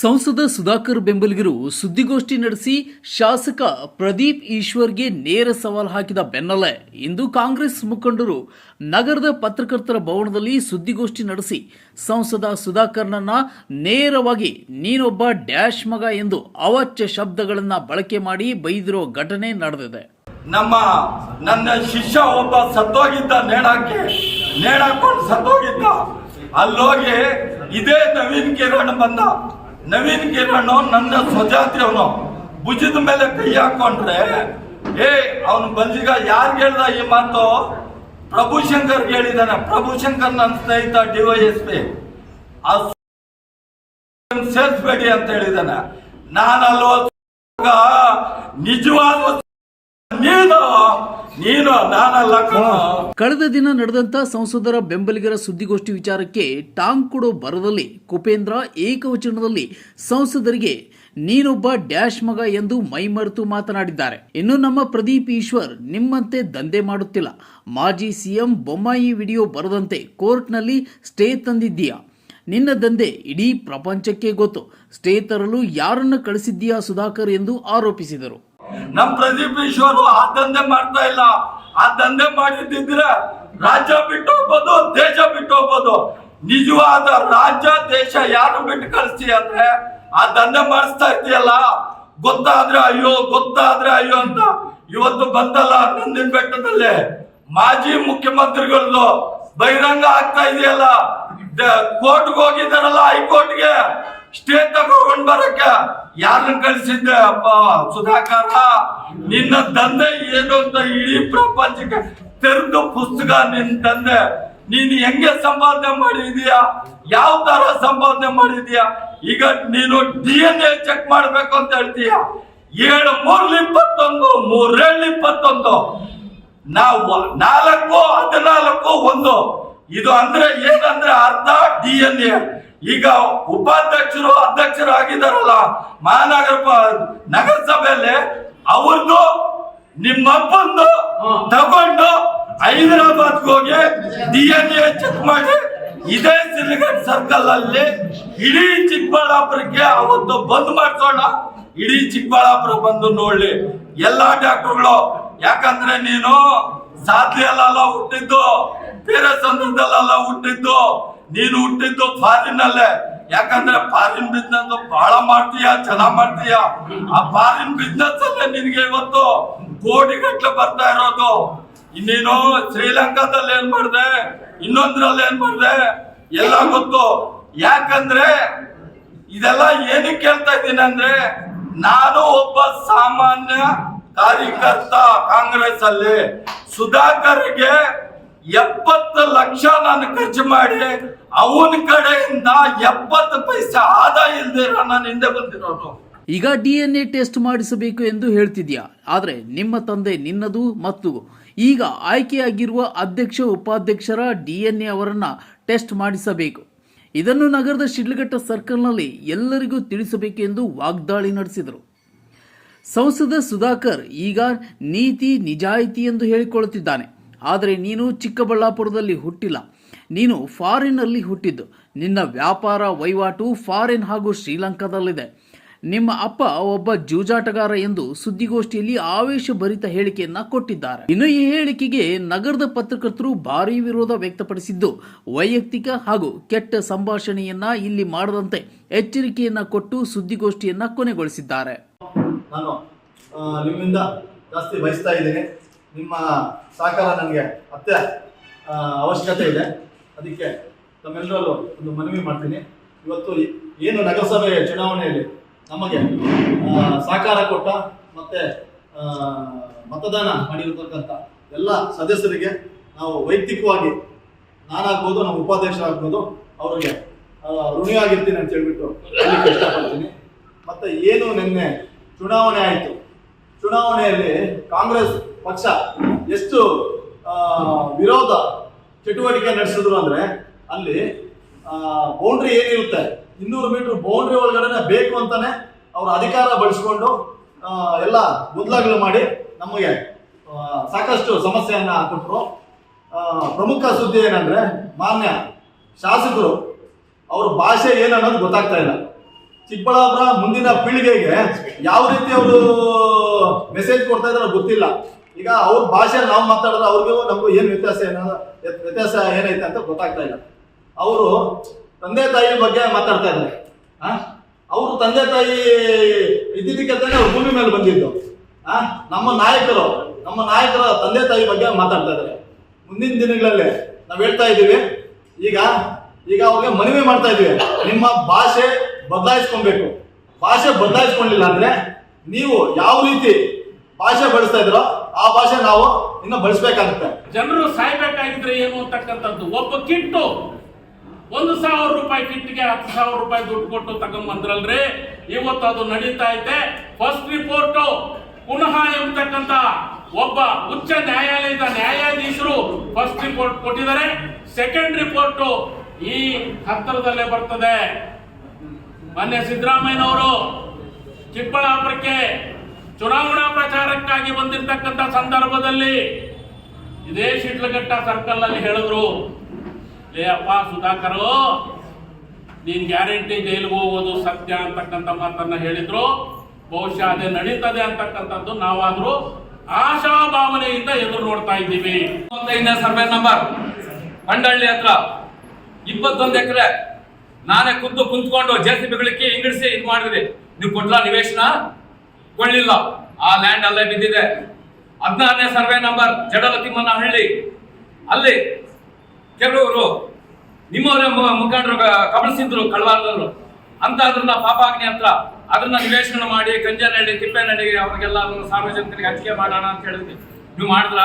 ಸಂಸದ ಸುಧಾಕರ್ ಬೆಂಬಲಿಗರು ಸುದ್ದಿಗೋಷ್ಠಿ ನಡೆಸಿ ಶಾಸಕ ಪ್ರದೀಪ್ ಈಶ್ವರ್ಗೆ ನೇರ ಸವಾಲು ಹಾಕಿದ ಬೆನ್ನಲ್ಲೇ ಇಂದು ಕಾಂಗ್ರೆಸ್ ಮುಖಂಡರು ನಗರದ ಪತ್ರಕರ್ತರ ಭವನದಲ್ಲಿ ಸುದ್ದಿಗೋಷ್ಠಿ ನಡೆಸಿ ಸಂಸದ ಸುಧಾಕರ್ನನ್ನ ನೇರವಾಗಿ ನೀನೊಬ್ಬ ಡ್ಯಾಶ್ ಮಗ ಎಂದು ಅವಾಚ್ಯ ಶಬ್ದಗಳನ್ನ ಬಳಕೆ ಮಾಡಿ ಬೈದಿರೋ ಘಟನೆ ನಡೆದಿದೆ. ನಮ್ಮ ನನ್ನ ಶಿಷ್ಯ ಒಬ್ಬ ಸತ್ತೋಗಿದ್ದ, ನೇಣಕ್ಕೆ ನೇಣಾಕೊಂಡು ಸತ್ತೋಗಿದ್ದ. ಅಲ್ಲೋಗಿ ಇದೇ ನವೀನ್ ಕಿರಣ್ ಬಂದ. ನವೀನ್ ಕಿರಣ್ ನನ್ನ ಸ್ವಜಾತಿಯವನು ಭುಜದ ಮೇಲೆ ಕೈ ಹಾಕೊಂಡ್ರೆ, ಏ, ಅವನು ಬಂದಿಗ ಯಾರು ಹೇಳ್ದ ಈ ಮಾತು? ಪ್ರಭುಶಂಕರ್ ಹೇಳಿದಾನೆ. ಪ್ರಭುಶಂಕರ್ ನನ್ನ ಸ್ನೇಹಿತ ಡಿವೈಎಸ್ಪಿ ಆ ಸೇರಿಸ್ಬೇಡಿ ಅಂತ ಹೇಳಿದಾನೆ. ನಾನಲ್ವ ನಿಜವಾದ ನೀನು ನೀನು ನಾನಲ್ಲ ಕಣೋ. ಕಳೆದ ದಿನ ನಡೆದಂತ ಸಂಸದರ ಬೆಂಬಲಿಗರ ಸುದ್ದಿಗೋಷ್ಠಿ ವಿಚಾರಕ್ಕೆ ಟಾಂಗ್ ಕೊಡೋ ಬರದಲ್ಲಿ ಕುಪೇಂದ್ರ ಏಕವಚನದಲ್ಲಿ ಸಂಸದರಿಗೆ, ನೀನೊಬ್ಬ ಡ್ಯಾಶ್ ಮಗ ಎಂದು ಮೈಮರೆತು ಮಾತನಾಡಿದ್ದಾರೆ. ಇನ್ನು ನಮ್ಮ ಪ್ರದೀಪ್ ಈಶ್ವರ್ ನಿಮ್ಮಂತೆ ದಂಧೆ ಮಾಡುತ್ತಿಲ್ಲ. ಮಾಜಿ ಸಿಎಂ ಬೊಮ್ಮಾಯಿ ವಿಡಿಯೋ ಬರದಂತೆ ಕೋರ್ಟ್ನಲ್ಲಿ ಸ್ಟೇ ತಂದಿದ್ದೀಯಾ? ನಿನ್ನ ದಂಧೆ ಇಡೀ ಪ್ರಪಂಚಕ್ಕೆ ಗೊತ್ತು. ಸ್ಟೇ ತರಲು ಯಾರನ್ನು ಕಳಿಸಿದ್ದೀಯಾ ಸುಧಾಕರ್ ಎಂದು ಆರೋಪಿಸಿದರು. ನಮ್ ಪ್ರದೀಪ್ ಈಶ್ವರು ಆ ದಂಧೆ ಮಾಡ್ತಾ ಇಲ್ಲ. ಆ ದಂಧೆ ಮಾಡಿದ್ದಿದ್ರೆ ರಾಜ್ಯ ಬಿಟ್ಟು ಹೋಗ್ಬೋದು, ದೇಶ ಬಿಟ್ಟು ಹೋಗ್ಬೋದು. ನಿಜವಾದ ರಾಜ್ಯ, ದೇಶ ಯಾರು ಬಿಟ್ಟು ಕಳಿಸ್ತೀಯ ಅಂದ್ರೆ ಆ ದಂಧೆ ಮಾಡಿಸ್ತಾ ಇದೆಯಲ್ಲ ಗೊತ್ತಾದ್ರೆ ಅಯ್ಯೋ ಗೊತ್ತಾದ್ರೆ ಅಯ್ಯೋ ಅಂತ ಇವತ್ತು ಬಂದಲ್ಲ ನಂದಿನ ಬೆಟ್ಟದಲ್ಲಿ. ಮಾಜಿ ಮುಖ್ಯಮಂತ್ರಿಗಳದ್ದು ಬಹಿರಂಗ ಆಗ್ತಾ ಇದೆಯಲ್ಲ. ಕೋರ್ಟ್ಗೆ ಹೋಗಿದ್ದಾರಲ್ಲ ಹೈಕೋರ್ಟ್ಗೆ. ಸ್ಟೇ ತಗೊಂಡ್ ಬರಕ್ಕ ಯಾರನ್ನ ಕಳಿಸಿದ್ದೆ? ಅಪ್ಪ ಸುಧಾಕರ, ನಿನ್ನ ತಂದೆ ಏನು ಅಂತ ಇಡೀ ಪ್ರಪಂಚಕ್ಕೆ ತೆರೆದು ಪುಸ್ತಕ ನಿನ್ ತಂದೆ ನೀನು ಹೆಂಗೆ ಸಂಪಾದನೆ ಮಾಡಿದೀಯಾ? ಯಾವ ತರ ಸಂಪಾದನೆ ಮಾಡಿದೀಯಾ? ಈಗ ನೀನು ಡಿ ಎನ್ ಎ ಚೆಕ್ ಮಾಡ್ಬೇಕು ಅಂತ ಹೇಳ್ತೀಯ? ಏಳು ಮೂರ್ಲ ಇಪ್ಪತ್ತೊಂದು, ಮೂರೇಳು ಇಪ್ಪತ್ತೊಂದು. ನಾವು ನಾಲ್ಕು, ಹದಿನಾಲ್ಕು, ಒಂದು. ಇದು ಅಂದ್ರೆ ಏನಂದ್ರೆ ಅರ್ಧ ಡಿ ಎನ್ ಎ. ಈಗ ಉಪಾಧ್ಯಕ್ಷರು ಅಧ್ಯಕ್ಷರು ಆಗಿದ್ದಾರಲ್ಲ ಮಹಾನಗರ ನಗರಸಭೆಯಲ್ಲಿ ಅವ್ರದ್ದು ನಿಮ್ಮಪ್ಪಂದು ತಗೊಂಡು ಹೈದರಾಬಾದ್ ಹೋಗಿ ಡಿ ಎನ್ ಎ ಚೆಕ್ ಮಾಡಿ ಇದೇ ಸಿಲಿಗಟ್ ಸರ್ಕಲ್ ಅಲ್ಲಿ ಇಡೀ ಚಿಕ್ಕಬಳ್ಳಾಪುರಕ್ಕೆ ಅವತ್ತು ಬಂದ್ ಮಾಡ್ಸೋಣ. ಇಡೀ ಚಿಕ್ಕಬಳ್ಳಾಪುರ ಬಂದು ನೋಡ್ಲಿ. ಎಲ್ಲಾ ಡಾಕ್ಟರ್ಗಳು ಯಾಕಂದ್ರೆ ನೀನು ಸಾಧ್ಯ ಹುಟ್ಟಿದ್ದು. ಬೇರೆ ಸಂದರ್ಭದಲ್ಲೆಲ್ಲ ಹುಟ್ಟಿದ್ದು. ನೀನು ಹುಟ್ಟಿದ್ದು ಫಾರಿನ್ ಅಲ್ಲೇ. ಯಾಕಂದ್ರೆ ಫಾರಿನ್ ಬಿಸ್ನೆಸ್ ಬಹಳ ಮಾಡ್ತೀಯ ಚೆನ್ನಾಗ್ ಮಾಡ್ತೀಯ. ಆ ಫಾರಿನ್ ಬಿಸ್ನೆಸ್ ಅಲ್ಲೇ ನಿನ್ಗೆ ಇವತ್ತು ಕೋಟಿ ಗಟ್ಟಲೆ ಬರ್ತಾ ಇರೋದು. ಇನ್ನೇನು ಶ್ರೀಲಂಕಾದಲ್ಲಿ ಏನ್ ಮಾಡ್ದೆ? ಇನ್ನೊಂದ್ರಲ್ಲಿ ಏನ್ ಮಾಡ್ದೆ? ಎಲ್ಲ ಗೊತ್ತು. ಯಾಕಂದ್ರೆ ಇದೆಲ್ಲ ಏನಕ್ಕೆ ಹೇಳ್ತಾ ಇದ್ದೀನಿ ಅಂದ್ರೆ, ನಾನು ಒಬ್ಬ ಸಾಮಾನ್ಯ ಕಾರ್ಯಕರ್ತ ಕಾಂಗ್ರೆಸ್ ಅಲ್ಲಿ ಸುಧಾಕರ್ಗೆ ಎಪ್ಪತ್ತು ಲಕ್ಷ ನಾನು ಖರ್ಚು ಮಾಡಿ ಅವನ ಕಡೆಯಿಂದ ಎಪ್ಪತ್ತು ಪೈಸೆ ಆದಾಯ ಇಲ್ದಿರ ನಾನು ಹಿಂದೆ ಬಂದಿರೋನು ಈಗ ಡಿ ಎನ್ ಎ ಟೆಸ್ಟ್ ಮಾಡಿಸಬೇಕು ಎಂದು ಹೇಳ್ತಿದ್ಯಾ? ಆದರೆ ನಿಮ್ಮ ತಂದೆ ನಿನ್ನದು ಮತ್ತು ಈಗ ಆಯ್ಕೆಯಾಗಿರುವ ಅಧ್ಯಕ್ಷ ಉಪಾಧ್ಯಕ್ಷರ ಡಿ ಎನ್ ಎ ಅವರನ್ನು ಟೆಸ್ಟ್ ಮಾಡಿಸಬೇಕು. ಇದನ್ನು ನಗರದ ಶಿಡ್ಲಘಟ್ಟ ಸರ್ಕಲ್ನಲ್ಲಿ ಎಲ್ಲರಿಗೂ ತಿಳಿಸಬೇಕು ಎಂದು ವಾಗ್ದಾಳಿ ನಡೆಸಿದರು. ಸಂಸದ ಸುಧಾಕರ್ ಈಗ ನೀತಿ ನಿಜಾಯಿತಿ ಎಂದು ಹೇಳಿಕೊಳ್ಳುತ್ತಿದ್ದಾನೆ. ಆದರೆ ನೀನು ಚಿಕ್ಕಬಳ್ಳಾಪುರದಲ್ಲಿ ಹುಟ್ಟಿಲ್ಲ. ನೀನು ಫಾರಿನ್ನಲ್ಲಿ ಹುಟ್ಟಿದ್ದು. ನಿನ್ನ ವ್ಯಾಪಾರ ವಹಿವಾಟು ಫಾರಿನ್ ಹಾಗೂ ಶ್ರೀಲಂಕಾದಲ್ಲಿದೆ. ನಿಮ್ಮ ಅಪ್ಪ ಒಬ್ಬ ಜೂಜಾಟಗಾರ ಎಂದು ಸುದ್ದಿಗೋಷ್ಠಿಯಲ್ಲಿ ಆವೇಶಭರಿತ ಹೇಳಿಕೆಯನ್ನ ಕೊಟ್ಟಿದ್ದಾರೆ. ಇನ್ನು ಈ ಹೇಳಿಕೆಗೆ ನಗರದ ಪತ್ರಕರ್ತರು ಭಾರೀ ವಿರೋಧ ವ್ಯಕ್ತಪಡಿಸಿದ್ದು. ವೈಯಕ್ತಿಕ ಹಾಗೂ ಕೆಟ್ಟ ಸಂಭಾಷಣೆಯನ್ನ ಇಲ್ಲಿ ಮಾಡದಂತೆ ಎಚ್ಚರಿಕೆಯನ್ನ ಕೊಟ್ಟು ಸುದ್ದಿಗೋಷ್ಠಿಯನ್ನ ಕೊನೆಗೊಳಿಸಿದ್ದಾರೆ. ನಾನು ನಿಮ್ಮಿಂದ ಜಾಸ್ತಿ ಬಯಸ್ತಾ ಇದ್ದೀನಿ. ನಿಮ್ಮ ಸಹಕಾರ ನನಗೆ ಅತ್ಯ ಅವಶ್ಯಕತೆ ಇದೆ. ಅದಕ್ಕೆ ತಮ್ಮೆಲ್ಲರಲ್ಲೂ ಒಂದು ಮನವಿ ಮಾಡ್ತೀನಿ. ಇವತ್ತು ಏನು ನಗರಸಭೆ ಚುನಾವಣೆಯಲ್ಲಿ ನಮಗೆ ಸಹಕಾರ ಕೊಟ್ಟ ಮತ್ತೆ ಮತದಾನ ಮಾಡಿರತಕ್ಕಂಥ ಎಲ್ಲ ಸದಸ್ಯರಿಗೆ ನಾವು ವೈಯಕ್ತಿಕವಾಗಿ ನಾನಾಗ್ಬೋದು ನಮ್ಮ ಉಪಾಧ್ಯಕ್ಷರಾಗ್ಬೋದು, ಅವರಿಗೆ ಋಣಿಯಾಗಿರ್ತೀನಿ ಅಂತ ಹೇಳ್ಬಿಟ್ಟು ಇಷ್ಟಪಡ್ತೀನಿ. ಮತ್ತೆ ಏನು ನಿನ್ನೆ ಚುನಾವಣೆ ಆಯಿತು. ಚುನಾವಣೆಯಲ್ಲಿ ಕಾಂಗ್ರೆಸ್ ಪಕ್ಷ ಎಷ್ಟು ವಿರೋಧ ಚಟುವಟಿಕೆ ನಡೆಸಿದ್ರು ಅಂದ್ರೆ ಅಲ್ಲಿ ಬೌಂಡ್ರಿ ಏನಿರುತ್ತೆ? ಇನ್ನೂರು ಮೀಟರ್ ಬೌಂಡ್ರಿ ಒಳಗಡೆ ಬೇಕು ಅಂತಾನೆ ಅವ್ರ ಅಧಿಕಾರ ಬಳಸ್ಕೊಂಡು ಎಲ್ಲ ಮುದ್ಲಾಗಳು ಮಾಡಿ ನಮಗೆ ಸಾಕಷ್ಟು ಸಮಸ್ಯೆಯನ್ನ ಕೊಟ್ಟರು ಪ್ರಮುಖ ಸುದ್ದಿ ಏನಂದ್ರೆ, ಮಾನ್ಯ ಶಾಸಕರು, ಅವ್ರ ಭಾಷೆ ಏನನ್ನೋದು ಗೊತ್ತಾಗ್ತಾ ಇಲ್ಲ. ಚಿಕ್ಕಬಳ್ಳಾಪುರ ಮುಂದಿನ ಪೀಳಿಗೆಗೆ ಯಾವ ರೀತಿ ಅವರು ಮೆಸೇಜ್ ಕೊಡ್ತಾ ಇದ್ದಾರೆ ಗೊತ್ತಿಲ್ಲ. ಈಗ ಅವ್ರ ಭಾಷೆ ನಾವು ಮಾತಾಡಿದ್ರೆ ಅವ್ರಿಗೂ ನಮಗೂ ಏನು ವ್ಯತ್ಯಾಸ ಏನೋ? ವ್ಯತ್ಯಾಸ ಏನೈತೆ ಅಂತ ಗೊತ್ತಾಗ್ತಾ ಇಲ್ಲ. ಅವರು ತಂದೆ ತಾಯಿ ಬಗ್ಗೆ ಮಾತಾಡ್ತಾ ಇದ್ದಾರೆ. ಅವರು ತಂದೆ ತಾಯಿ ಇದ್ದಿದ್ದಕ್ಕೆ ಅವ್ರು ಭೂಮಿ ಮೇಲೆ ಬಂದಿದ್ದು. ಆ? ನಮ್ಮ ನಾಯಕರು ನಮ್ಮ ನಾಯಕರ ತಂದೆ ತಾಯಿ ಬಗ್ಗೆ ಮಾತಾಡ್ತಾ ಇದ್ದಾರೆ. ಮುಂದಿನ ದಿನಗಳಲ್ಲಿ ನಾವು ಹೇಳ್ತಾ ಇದ್ದೀವಿ. ಈಗ ಈಗ ಅವ್ರಿಗೆ ಮನವಿ ಮಾಡ್ತಾ ಇದೀವಿ ನಿಮ್ಮ ಭಾಷೆ ಬದಲಾಯಿಸ್ಕೊಬೇಕು. ಭಾಷೆ ಬದಲಾಯಿಸ್ಕೊಂಡಿಲ್ಲ ಅಂದ್ರೆ ನೀವು ಯಾವ ರೀತಿ ಭಾಷೆ ಬಳಸ್ತಾ ಇದ್ರೋ, ಆ ಭಾಷೆ ನಾವು ಇನ್ನು ಬಳಸ್ಬೇಕಾಗುತ್ತೆ. ಜನರು ಸಾಯ್ಬೇಕಾಗಿದ್ರೆ ಏನು ಅಂತಕ್ಕಂಥದ್ದು? ಒಬ್ಬ ಕಿಟ್ಟು ಒಂದು ಸಾವಿರ ರೂಪಾಯಿ ಕಿಟ್ಟಿಗೆ ಹತ್ತು ಸಾವಿರ ರೂಪಾಯಿ ದುಡ್ಡು ಕೊಟ್ಟು ತಗೊಂಬಂದ್ರಲ್ರಿ? ಇವತ್ತು ಅದು ನಡೀತಾ ಇದೆ ಫಸ್ಟ್ ರಿಪೋರ್ಟ್ ಪುನಃ ಎಂಬತಕ್ಕಂತ ಒಬ್ಬ ಉಚ್ಚ ನ್ಯಾಯಾಲಯದ ನ್ಯಾಯಾಧೀಶರು ಫಸ್ಟ್ ರಿಪೋರ್ಟ್ ಕೊಟ್ಟಿದ್ದಾರೆ. ಸೆಕೆಂಡ್ ರಿಪೋರ್ಟ್ ಈ ಹತ್ತಿರದಲ್ಲೇ ಬರ್ತದೆ. ಮೊನ್ನೆ ಸಿದ್ದರಾಮಯ್ಯನವರು ಚಿಕ್ಕಬಳ್ಳಾಪುರಕ್ಕೆ ಚುನಾವಣಾ ಪ್ರಚಾರಕ್ಕಾಗಿ ಬಂದಿರತಕ್ಕಂಥ ಸಂದರ್ಭದಲ್ಲಿ ಇದೇ ಶಿಡ್ಲಘಟ್ಟ ಸರ್ಕಲ್ ಅಲ್ಲಿ ಹೇಳಿದ್ರು, ಲೇ ಅಪ್ಪ ಸುಧಾಕರ್, ನೀನ್ ಗ್ಯಾರಂಟಿ ಜೈಲಿಗೆ ಹೋಗೋದು ಸತ್ಯ ಅಂತಕ್ಕಂಥ ಮಾತನ್ನ ಹೇಳಿದ್ರು. ಬಹುಶಃ ಅದೇ ನಡೀತದೆ ಅಂತಕ್ಕಂಥದ್ದು ನಾವಾದ್ರೂ ಆಶಾ ಭಾವನೆಯಿಂದ ಎದುರು ನೋಡ್ತಾ ಇದ್ದೀವಿ. ಸರ್ವೆ ನಂಬರ್ ಮಂಡಳ್ಳಿ ಹತ್ರ ಇಪ್ಪತ್ತೊಂದು ಎಕರೆ ನಾನೇ ಕುಂತು ಕುಂತ್ಕೊಂಡು ಜೆ ಸಿ ಬಿಗಳಿಗೆ ಇದು ಮಾಡಿದ್ರಿ ನೀವು ಕೊಟ್ಲ ನಿವೇಶನ? ಕೊಳ್ಳಿಲ್ಲ ಆ ಲ್ಯಾಂಡ್ ಅಲ್ಲೇ ಬಿದ್ದಿದೆ. ಹದಿನಾರನೇ ಸರ್ವೆ ನಂಬರ್ ಜಡಲತಿಮ್ಮನಹಳ್ಳಿ ಅಲ್ಲಿ ಕೆಲವರು ನಿಮ್ಮವರ ಮುಖಂಡರು ಕಬಳಿಸಿದ್ರು ಕಳವಾರದವರು ಅಂತ ಅದನ್ನ ಪಾಪಾಗ್ನಿ ಹತ್ರ. ಅದನ್ನ ನಿವೇಶನ ಮಾಡಿ ಕಂಜನಹಳ್ಳಿ ತಿಪ್ಪೇನಹಳ್ಳಿ ಅವರಿಗೆಲ್ಲ ಸಾರ್ವಜನಿಕರಿಗೆ ಹಂಚಿಕೆ ಮಾಡೋಣ ಅಂತ ಹೇಳಿದ್ವಿ. ನೀವು ಮಾಡಿದ್ರ?